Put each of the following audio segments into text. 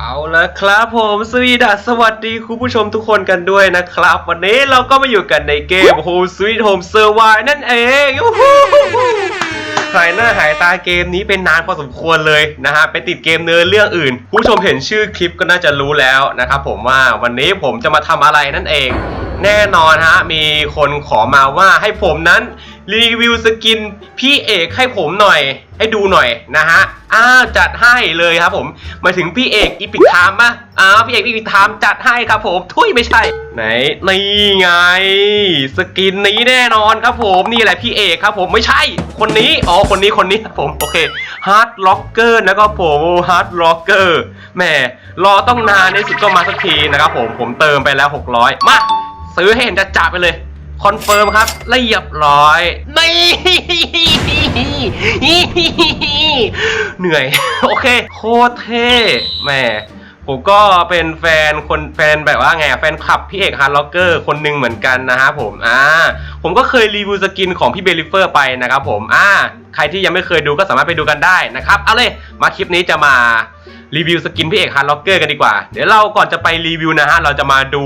เอาละครับผมสวีดัสสวัสดีคุณผู้ชมทุกคนกันด้วยนะครับ วันนี้เราก็มาอยู่กันในเกม Home Sweet Home Survive นั่นเองยูฮูหายหน้าหายตาเกมนี้เป็นนานพอสมควรเลยนะฮะไปติดเกมเนื้อเรื่องอื่น ผู้ชมเห็นชื่อคลิปก็น่าจะรู้แล้วนะครับผมว่าวันนี้ผมจะมาทำอะไรนั่นเอง แน่นอนฮะมีคนขอมาว่าให้ผมนั้น รีวิวสกินพี่เอกให้ผมหน่อย ให้ดูหน่อยนะฮะอ้าจัดให้เลยครับผมมาถึงพี่เอกอีพิกไทม์ปะอ้าวพี่เอกอีพิกไทม์จัดให้ครับผมทุยไม่ใช่ ไหนนี่ไง สกินนี้แน่นอนครับผมนี่แหละพี่เอกครับผมไม่ใช่ คนนี้อ๋อคนนี้คนนี้ครับผมโอเคฮาร์ดล็อกเกอร์นะครับผมฮาร์ดล็อกเกอร์แหมรอต้องนานในสุดก็มาสักทีนะครับผมผมเติมไปแล้ว 600 มาซื้อให้เห็นจะจับไปเลย คอนเฟิร์มครับเรียบร้อยนี่เหนื่อย โอเค โคตรเท่แหม่ผมก็เป็นแฟนคนแฟนแบบว่าไงแฟนคลับพี่เอกฮาร์ล็อกเกอร์คนหนึ่งเหมือนกันนะฮะผมอ่าผมก็เคยรีวิวสกินของพี่เบลิเฟอร์ไปนะครับผมอ่าใครที่ยังไม่เคยดูก็สามารถไปดูกันได้นะครับเอาเลยมาคลิปนี้จะมา รีวิวสกินพี่เอกฮาร์ล็อกเกอร์กันดีกว่า เดี๋ยวเราก่อนจะไปรีวิวนะฮะเราจะมาดู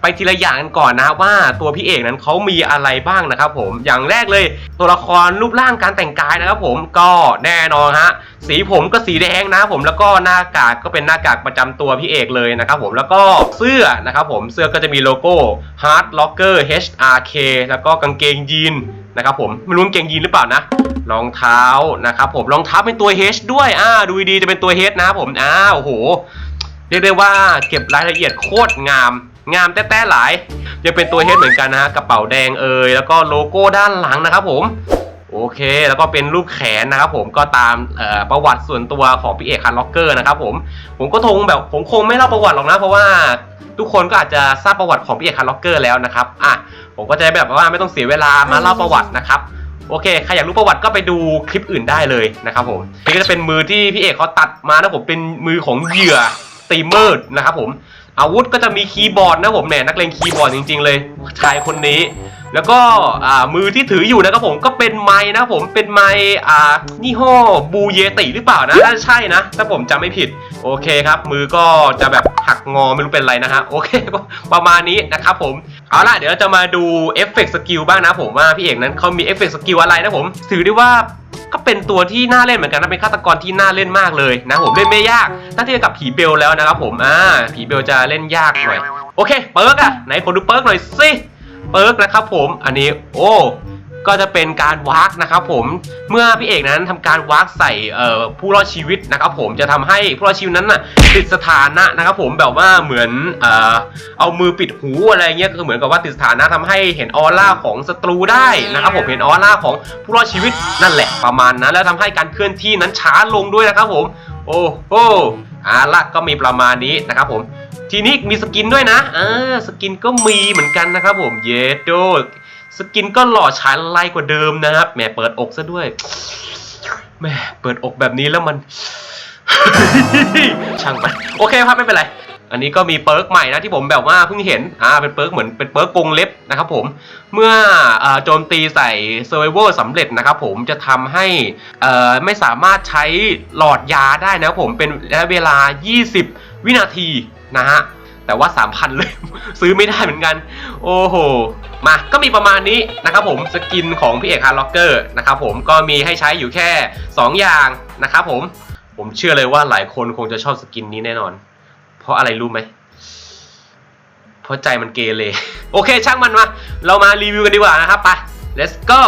ไปทีละอย่างกันก่อนนะฮะว่าตัวพี่เอกนั้นเขามีอะไรบ้างนะครับผมอย่างแรกเลยตัวละครรูปร่างการแต่งกายนะครับผมก็แน่นอนฮะสีผมก็สีแดงนะผมแล้วก็หน้ากากก็เป็นหน้ากากประจำตัวพี่เอกเลยนะครับผมแล้วก็เสื้อนะครับผมเสื้อก็จะมีโลโก้ Hard Locker HRK แล้วก็กางเกงยีน นะครับผมไม่รู้กางเกงยีนหรือเปล่านะรองเท้านะครับผมรองเท้าเป็นตัว H ด้วยอ่าดูดีๆจะเป็นตัว H นะครับผมอ้าวโอ้โหเรียกได้ว่าเก็บรายละเอียดโคตรงาม งามแต้ๆหลายยังเป็นตัว H เหมือนกันนะฮะกระเป๋าแดงเอ่ยแล้วก็โลโก้ด้านหลังนะครับผมโอเค แล้วก็เป็นรูปแขนนะครับผมก็ตามประวัติส่วนตัวของพี่เอกคันล็อกเกอร์นะครับผมผมก็คงแบบผมคงไม่เล่าประวัติหรอกนะเพราะว่าทุกคนก็อาจจะทราบประวัติของพี่เอกคันล็อกเกอร์แล้วนะครับอะ ผมก็จะได้แบบว่าไม่ต้องเสียเวลามาเล่าประวัตินะครับโอเค ใครอยากรู้ประวัติก็ไปดูคลิปอื่นได้เลยนะครับผมนี่ก็จะเป็นมือที่พี่เอกเขาตัดมานะผมเป็นมือของเหยื่อสตรีมเมอร์นะครับผมอาวุธก็จะมีคีย์บอร์ดนะผมเนี่ยนักเลงคีย์บอร์ดจริง ๆ เลยชายคนนี้ แล้วก็อ่ามือที่ถืออยู่นะครับผมก็เป็นไม้นะครับผมเป็นไม้อ่ายี่ห้อบูเยติหรือเปล่านะน่าจะใช่นะ ถ้าผมจำไม่ผิดโอเคครับ มือก็จะแบบหักงอไม่รู้เป็นไรนะฮะโอเคประมาณนี้นะครับผม เอาล่ะเดี๋ยวเราจะมาดูเอฟเฟกต์สกิลบ้างนะผมว่าพี่เอกนั้นเขามีเอฟเฟกต์สกิลอะไรนะผม ถือได้ว่าก็เป็นตัวที่น่าเล่นเหมือนกันนะเป็นฆาตกรที่น่าเล่นมากเลยนะผมเล่นไม่ยากถ้าเทียบกับผีเบลแล้วนะครับผมอ่าผีเบลจะเล่นยากหน่อยโอเคเปิร์กอะไหนคนดูเปิร์กหน่อยสิเปิร์กนะครับผมอันนี้โอ้ ก็จะเป็นการวากนะครับผมเมื่อพี่เอกนั้นทำการวากใส่ผู้รอดชีวิตนะครับผมจะทำให้ผู้รอดชีวิตนั้นน่ะติดสถานะนะครับผมแบบว่าเหมือนเออเอามือปิดหูอะไรเงี้ยคือเหมือนกับว่าติดสถานะทำให้เห็นออร่าของศัตรูได้นะครับผมเห็นออร่าของผู้รอดชีวิตนั่นแหละประมาณนั้นแล้วทำให้การเคลื่อนที่นั้นช้าลงด้วยนะครับผมโอ้โหอาละก็มีประมาณนี้นะครับผมทีนี้มีสกินด้วยนะเออสกินก็มีเหมือนกันนะครับผมเยโด สกินก็หล่อฉายไลกว่าเดิมนะครับแหมเปิดอกซะด้วยแหมเปิดอกแบบนี้แล้วมัน ช่างไปโอเคครับไม่เป็นไร อันนี้ก็มีเปิร์กใหม่นะที่ผมแบบว่าเพิ่งเห็นอ่าเป็นเปิร์กเหมือนเป็นเปิร์กกรงเล็บนะครับผมเมื่อโจมตีใส่เซอร์ไวเวอร์สำเร็จนะครับผมจะทำให้ไม่สามารถใช้หลอดยาได้นะครับผมเป็นระยะเวลา 20 วินาทีนะฮะ แต่ว่า 3,000 เลย ซื้อไม่ได้เหมือนกัน โอ้โห มาก็มีประมาณนี้นะครับผมสกินของพี่เอกฮาร์ล็อกเกอร์นะครับผมก็มีให้ใช้อยู่แค่ 2 อย่างนะครับผมผมเชื่อเลยว่าหลายคนคงจะชอบสกินนี้แน่นอน เพราะอะไรรู้ไหมเพราะใจมันเกเรโอเค ช่างมันมาเรามารีวิวกันดีกว่านะครับไป let's go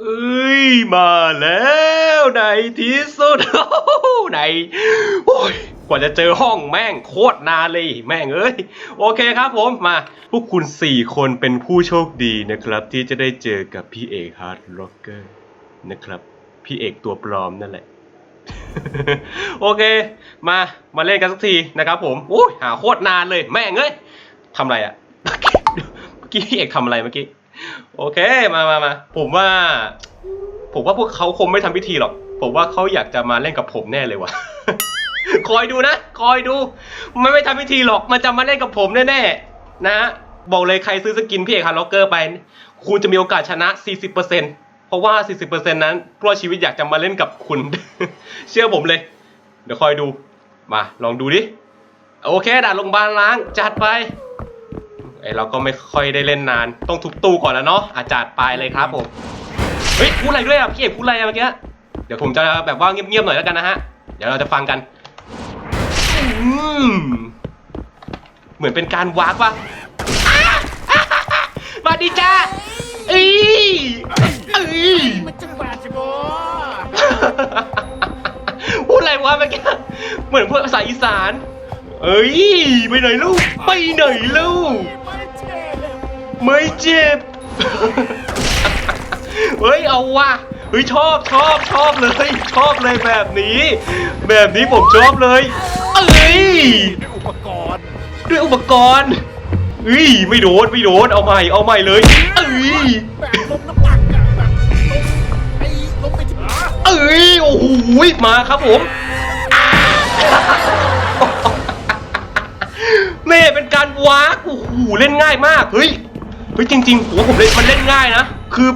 เอ้ยมาแล้วในที่สุดในโอ้ย กว่าจะเจอห้องแม่งโคตรนานเลย แม่งเอ้ย โอเคครับผมมา พวกคุณ 4 คนเป็นผู้โชคดีนะครับ ที่จะได้เจอกับพี่เอกฮาร์ดร็อกเกอร์นะครับ พี่เอกตัวปลอมนั่นแหละ โอเค มามาเล่นกันสักทีนะครับผมอุ้ยหาโคตรนานเลย แม่งเอ้ยทำอะไรอะเมื่อกี้พี่เอกทำอะไรเมื่อกี้โอเคมามามาผมว่า ผมว่าพวกเขาคงไม่ทำพิธีหรอก ผมว่าเขาอยากจะมาเล่นกับผมแน่เลยว่ะ คอยดูนะ คอยดู มันไม่ทำพิธีหรอก มันจะมาเล่นกับผมแน่ๆ นะบอกเลยใครซื้อสกินพี่เอกฮาร์ล็อกเกอร์ไป คุณจะมีโอกาสชนะ 40%เพราะว่า 40%นั้นพราะชีวิตอยากจะมาเล่นกับคุณ เชื่อผมเลย เดี๋ยวคอยดู มา ลองดูดิ โอเคด่านโรงพยาบาลล้าง จัดไปไอเราก็ไม่ค่อยได้เล่นนาน ต้องทุบตู้ก่อนแล้วเนาะอาจัดไปเลยครับผม เฮ้ยพูดอะไรด้วยอะพี่เอกพูดอะไรอะเมื่อกี้ เดี๋ยวผมจะแบบว่าเงียบๆหน่อยแล้วกันนะฮะ เดี๋ยวเราจะฟังกัน เหมือนเป็นการวากปะอะมาดีจ้าเอ้ยเอ้ยมันจังหวะจิโบพูดอะไรวะเมื่อกี้เหมือนพูดภาษาอีสาน เอ้ยไปไหนลูก ไปไหนลูก ไม่เจ็บไม่เจ็บเฮ้ยเอาว่ะเฮ้ยชอบชอบชอบเลยชอบเลยแบบนี้ แบบนี้ผมชอบเลย เอ้ยด้วยอุปกรณ์ด้วยอุปกรณ์เอ้ยไม่โดนไม่โดนเอาใหม่เอาใหม่เลยเอ้ยแบบลมน้ำหนักอะแบบลมไอ้ลมไปที่เอ้ยโอ้โหมาครับผมอ่าแม่เป็นการวากโอ้โหเล่นง่ายมากเฮ้ยเฮ้ยจริงๆผมว่าผมเล่นมันเล่นง่ายนะคือ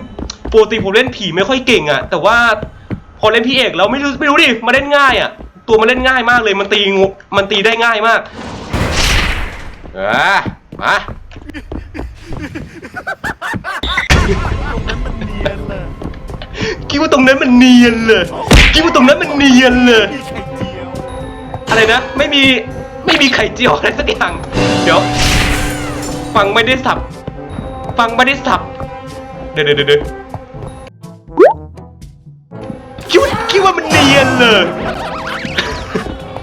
ปกติผมเล่นผีไม่ค่อยเก่งอะแต่ว่าพอเล่นพี่เอกแล้วไม่รู้ไม่รู้ดิมาเล่นง่ายอะ ตัวมันเล่นง่ายมากเลย มันตีงมันตีได้ง่ายมากเออมามันเนียนเลยคิดว่าตรงนั้นมันเนียนเลยคิดว่าตรงนั้นมันเนียนเลย อะไรนะ ไม่มี ไม่มีไข่เจียวอะไรสักอย่าง เดี๋ยว ฟังไม่ได้สับ ฟังไม่ได้สับ เดี๋ยวเดี๋ยวเดี๋ยวคิดว่าคิดว่ามันเนียนเลย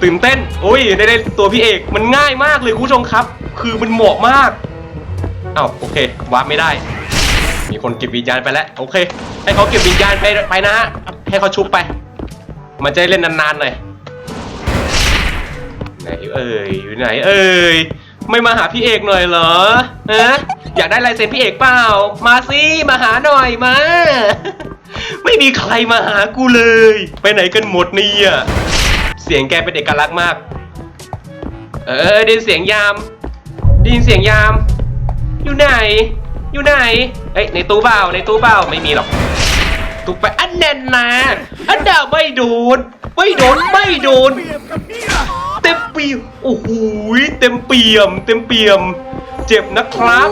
ตื่นเต้นโอ้ยได้ได้ตัวพี่เอกมันง่ายมากเลยคุณผู้ชมครับ คือมันเหมาะมากอ้าวโอเควาร์ปไม่ได้ มีคนเก็บวิญญาณไปแล้วโอเค ให้เขาเก็บวิญญาณไปไปนะฮะให้เขาชุบไป มันจะได้เล่นนานๆหน่อยไหนเอ่ยอยู่ไหนเอ่ยไม่มาหาพี่เอกหน่อยเหรอฮะอยากได้ลายเซ็นพี่เอกเปล่า มาสิมาหาหน่อยมา ไม่มีใครมาหากูเลย ไปไหนกันหมดเนี่ย เสียงแกเป็นเอกลักษณ์มาก เออได้ยินเสียงยามได้ยินเสียงยาม อยู่ไหน อยู่ไหน เอ้ยในตู้เปล่าในตู้เปล่าไม่มีหรอกตู้ไปอันแน่นนะอันดาไม่โดนไม่โดนไม่โดนเปรียบกับเนี่ยเต็มเปี่ยมโอ้โหเต็มเปี่ยม เต็มเปี่ยม เจ็บนะครับ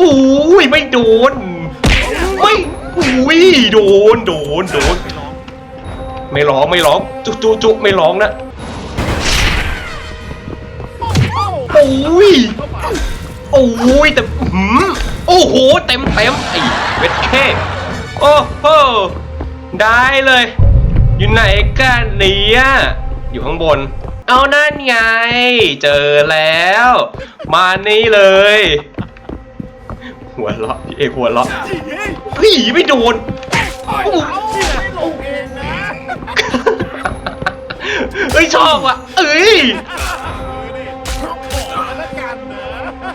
อุ้ยไม่โดนไม่อุ้ยโดนโดนโดน ไม่ร้องไม่ร้อง จุจุจุไม่ร้องนะโอ้ยโอ้ยแต่หืมโอ้โหเต็มเต็มไอ้เวทแค่โอ้โหได้เลย อยู่ไหนกันเนี่ยอยู่ข้างบน เอานั่นไง เจอแล้ว มานี่เลย หัวเราะพี่เอกหัวเราะผีไม่โดน เอ้ยชอบอะเอ้ย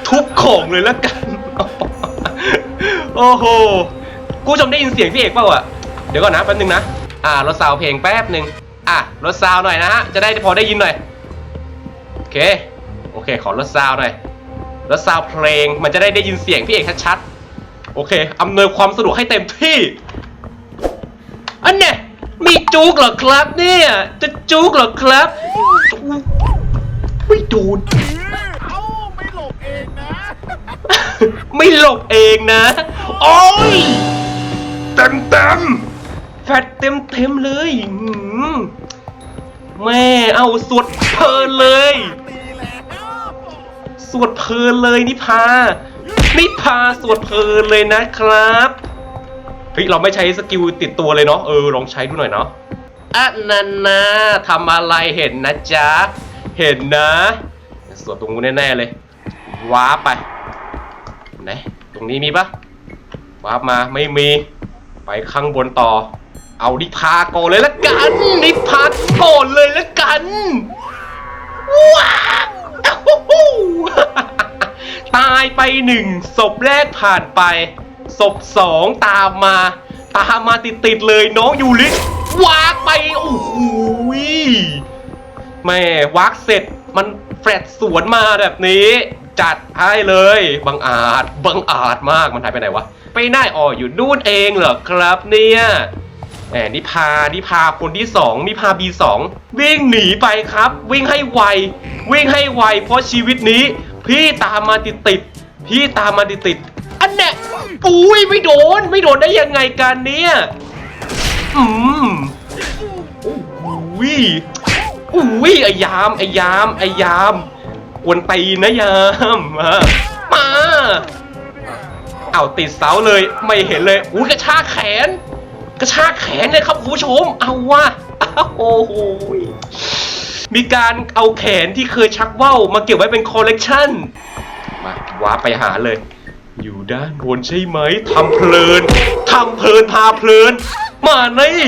ทุบของเลยแล้วกัน โอ้โหกูผู้ชมได้ยินเสียงพี่เอกเปล่าอะ เดี๋ยวก่อนนะแป๊บนึงนะ อ่ารถซาวเพลงแป๊บนึง อะรถซาวหน่อยนะฮะ จะได้พอได้ยินหน่อย โอเค โอเค ขอรถซาวหน่อยรถซาวเพลง มันจะได้ได้ยินเสียงพี่เอกชัดๆ โอเค อำนวยความสะดวกให้เต็มที่ อันเนี่ย จุกเหรอครับเนี่ย จะจุกเหรอครับไม่โดนเอ้าไม่หลบเองนะ ไม่หลบเองนะ โอ้ย เต็มเต็มแฟดเต็มเต็มเลยอื้อหือแม่เอาสวดเพลินเลยตีแล้วสวดเพลินเลยนิพานิพาสวดเพลินเลยนะครับ เฮ้ยเราไม่ใช้สกิลติดตัวเลยเนาะเออลองใช้ดูหน่อยเนาะอะนันนะทำอะไรเห็นนะจ๊ะ เห็นนะ สวดตรงนู้นแน่ๆเลย ว้าร์ปไปไหนตรงนี้มีปะวาร์ปมาไม่มี ไปข้างบนต่อ เอานิพาก่อนเลยละกัน นิพาก่อนเลยละกันว้าวตายไปหนึ่งศพแรกผ่านไป ศพสองตามมา ตามมาติดๆเลยน้องยูริวากไป โอ้โหแม่วากเสร็จมันแฟลตสวนมาแบบนี้ จัดให้เลยบังอาจบังอาจมากมันหายไปไหนวะ ไปไหนอ๋ออยู่นู่นเองเหรอครับเนี่ยแหมนิพานิพาคนที่สองนิพาบีสองวิ่งหนีไปครับ วิ่งให้ไว วิ่งให้ไว เพราะชีวิตนี้ พี่ตามมาติดติดพี่ตามมาติดติด อุ้ยไม่โดน ไม่โดนได้ยังไงกันเนี่ยอืมอุ้ยอุ้ยไอยามไอยามไอยามกวนตีนนะยามมามาเอาติดเสาเลยไม่เห็นเลยอุ้ยกระชากแขน กระชากแขนเลยครับคุณผู้ชม เอาว่ะอ้าวโอ้โหมีการเอาแขนที่เคยชักว่าวมาเก็บไว้เป็นคอลเลกชันมาว้าไปหาเลย อยู่ด้านบนใช่ไหมทำเพลินทำเพลินพาเพลิน มานี่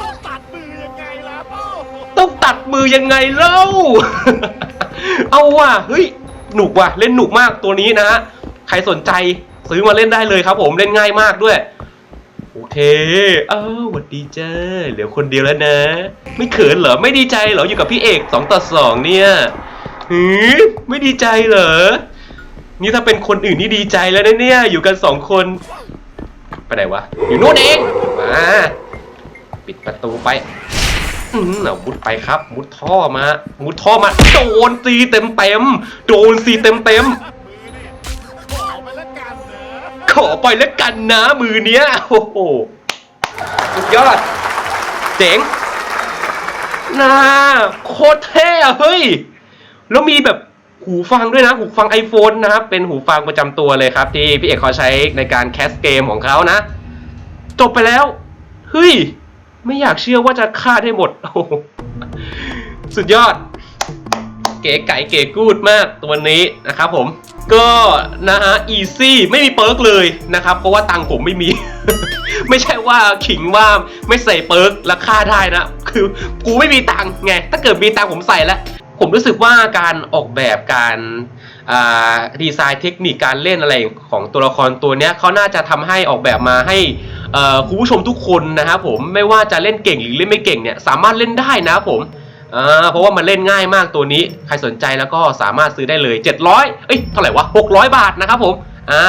ต้องตัดมือยังไงล่ะโอ้โหต้องตัดมือยังไงเล่า เอาว่ะเฮ้ยหนุกว่ะเล่นหนุกมากตัวนี้นะฮะใครสนใจซื้อมาเล่นได้เลยครับ ผมเล่นง่ายมากด้วย โอเค เอ้าหวัดดีจ้าเหลือคนเดียวแล้วนะ ไม่เขินเหรอไม่ดีใจเหรออยู่กับพี่เอกสองต่อสองเนี่ยหือไม่ดีใจเหรอ นี่ถ้าเป็นคนอื่นนี่ดีใจแล้วนะเนี่ย อยู่กันสองคน ไปไหนวะ อยู่นู่นเอง มา ปิดประตูไปอืมเอามุดไปครับ มุดท่อมา มุดท่อมา โดนซีเต็มเต็มโดนซีเต็มเต็มขอไปแล้วกันนะมือเนี้ย โอ้โห สุดยอด เจ๋งน่าโคตรเท่เฮ้ย แล้วมีแบบ หูฟังด้วยนะหูฟัง iPhone นะครับ เป็นหูฟังประจำตัวเลยครับ ที่พี่เอกเขาใช้ในการแคสเกมของเขานะ จบไปแล้ว เฮ้ย ไม่อยากเชื่อว่าจะฆ่าได้หมดโอ้สุดยอด เก๋ไก่เก๋กูดมากตัวนี้นะครับผมก็นะฮะอีซี่ไม่มีเปิร์กเลยนะครับ เพราะว่าตังผมไม่มี ไม่ใช่ว่าขิงว่าไม่ใส่เปิร์กแล้วฆ่าได้นะ คือกูไม่มีตังไง ถ้าเกิดมีตังผมใส่แล้ว ผมรู้สึกว่าการออกแบบการดีไซน์เทคนิคการเล่นอะไรของตัวละครตัวเนี้ยเขาน่าจะทำให้ออกแบบมาให้คุณผู้ชมทุกคนนะครับผมไม่ว่าจะเล่นเก่งหรือเล่นไม่เก่งเนี่ยสามารถเล่นได้นะครับผมเพราะว่ามันเล่นง่ายมากตัวนี้ ใครสนใจแล้วก็สามารถซื้อได้เลย 700 เอ้ยเท่าไหร่วะ 600 บาทนะครับผมอ่า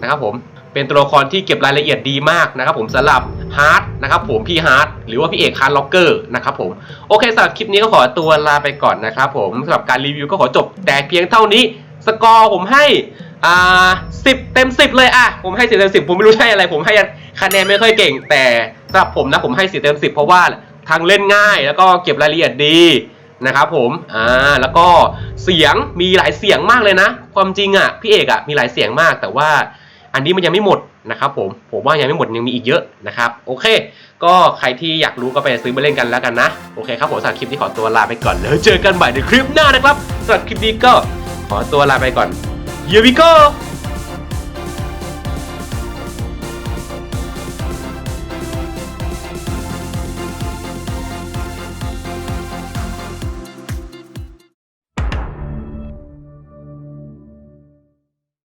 นะครับผม เป็นตัวละครที่เก็บรายละเอียดดีมากนะครับผมสำหรับฮาร์ดนะครับผมพี่ฮาร์ดหรือว่าพี่เอกฮาร์ดล็อกเกอร์นะครับผมโอเคสำหรับคลิปนี้ก็ขอตัวลาไปก่อนนะครับผมสำหรับการรีวิวก็ขอจบแต่เพียงเท่านี้ สกอร์ผมให้อ่าสิบเต็มสิบเลยอะผมให้สิบเต็มสิบผมไม่รู้ใช่อะไร ผมให้คะแนนไม่ค่อยเก่ง แต่สำหรับผมนะผมให้สิบเต็มสิบเพราะว่าทางเล่นง่ายแล้วก็เก็บรายละเอียดดีนะครับผม อ่า แล้วก็เสียงมีหลายเสียงมากเลยนะ ความจริงอะ พี่เอกอะมีหลายเสียงมากแต่ว่า อันนี้มันยังไม่หมดนะครับผมผมว่ายังไม่หมดยังมีอีกเยอะนะครับโอเค ก็ใครที่อยากรู้ก็ไปซื้อมาเล่นกันแล้วกันนะโอเคครับผมสำหรับคลิปนี้ขอตัวลาไปก่อนแล้วเจอกันใหม่ในคลิปหน้านะครับสำหรับคลิปนี้ก็ขอตัวลาไปก่อน Here we go